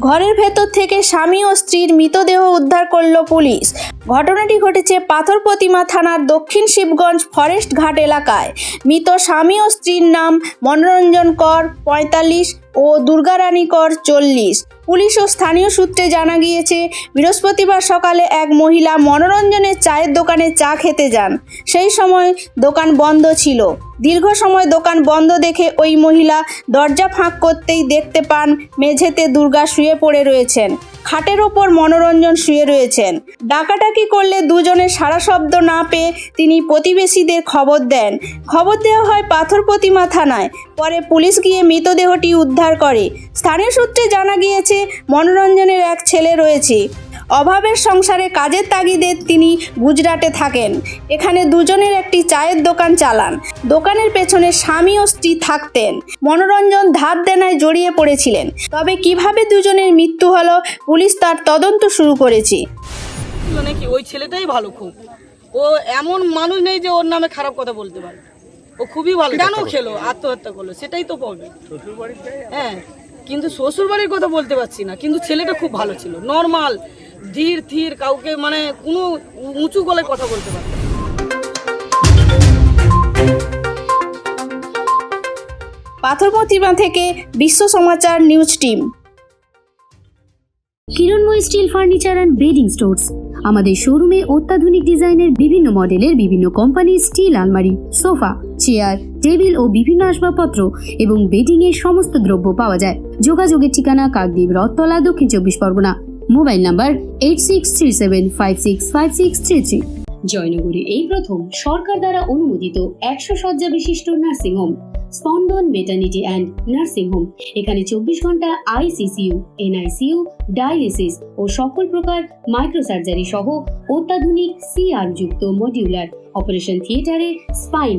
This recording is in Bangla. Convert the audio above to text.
ঘরের ভেতর থেকে স্বামী ও স্ত্রীর মৃতদেহ উদ্ধার করল পুলিশ। ঘটনাটি ঘটেছে পাথর প্রতিমা থানার দক্ষিণ শিবগঞ্জ ফরেস্ট ঘাট এলাকায়। মৃত স্বামী ও স্ত্রীর নাম মনোরঞ্জন কর, পঁয়তাল্লিশ ও দুর্গারানী কর চল্লিশ। পুলিশ ও স্থানীয় সূত্রে জানা গিয়েছে, বৃহস্পতিবার সকালে এক মহিলা মনোরঞ্জনের চায়ের দোকানে চা খেতে যান। সেই সময় দোকান বন্ধ ছিল। দীর্ঘ সময় দোকান বন্ধ দেখে ওই মহিলা দরজা ফাঁক করতেই দেখতে পান মেঝেতে দুর্গা শুয়ে পড়ে রয়েছেন। খাটের ওপর মনোরঞ্জন শুয়ে রয়েছেন। ডাকাটাকি করলে দুজনে সারা শব্দ না পেয়ে তিনি প্রতিবেশীদের খবর দেন। খবর দেওয়া হয় পাথর প্রতিমা থানায়। পরে পুলিশ গিয়ে মৃতদেহটি উদ্ধার করে। স্থানীয় সূত্রে জানা গিয়েছে, মনোরঞ্জনের এক ছেলে রয়েছে। অভাবের সংসারে কাজের তাগিদে তিনি গুজরাটে থাকেন। এখানে দুজনের একটি চায়ের দোকান চালান। দোকানের পেছনে স্বামী ও স্ত্রী থাকতেন। মনোরঞ্জন ধার দেনায় জড়িয়ে পড়েছিলেন। তবে কীভাবে দুজনের মৃত্যু হলো পুলিশ তার তদন্ত শুরু করেছে। নাকি ওই ছেলেটাই ভালো খুব। ও এমন মানুষ নেই যে ওর নামে খারাপ কথা বলতে পারে। ও খুবই ভালো কেন খেলো আত্মহত্যা করল সেটাই তো প্রবলেম হ্যাঁ কিন্তু শ্বশুর বাড়ির কথা বলতে পারছি না কিন্তু ছেলেটা খুব ভালো ছিল নর্মাল ধীর ধীর কাউকে মানে কোনো উঁচু গলায় কথা বলতে পারে। পাথর প্রতিমা থেকে Biswa Samachar news team. Kiranmoy steel furniture and bedding stores আমাদের শোরুমে অত্যাধুনিক ডিজাইনের বিভিন্ন মডেলের বিভিন্ন কোম্পানির স্টিল আলমারি সোফা চেয়ার টেবিল ও বিভিন্ন আসবাবপত্র এবং বেডিং এর সমস্ত দ্রব্য পাওয়া যায়। যোগাযোগের ঠিকানা Kakdwip Rathtala Dakshin Chabbish Pargana. Mobile number eight six three seven five six five six three three জয়নগরে এই প্রথম সরকার দ্বারা অনুমোদিত একশো শয্যা বিশিষ্ট নার্সিংহোম স্পন্দন মেটার্নিটি অ্যান্ড নার্সিং হোম এখানে চব্বিশ ঘণ্টা আইসিসিউ এনআইসিইউ ডায়ালিসিস ও সকল প্রকার মাইক্রোসার্জারি সহ অত্যাধুনিক সিআর যুক্ত মডিউলার অপারেশন থিয়েটারে স্পাইন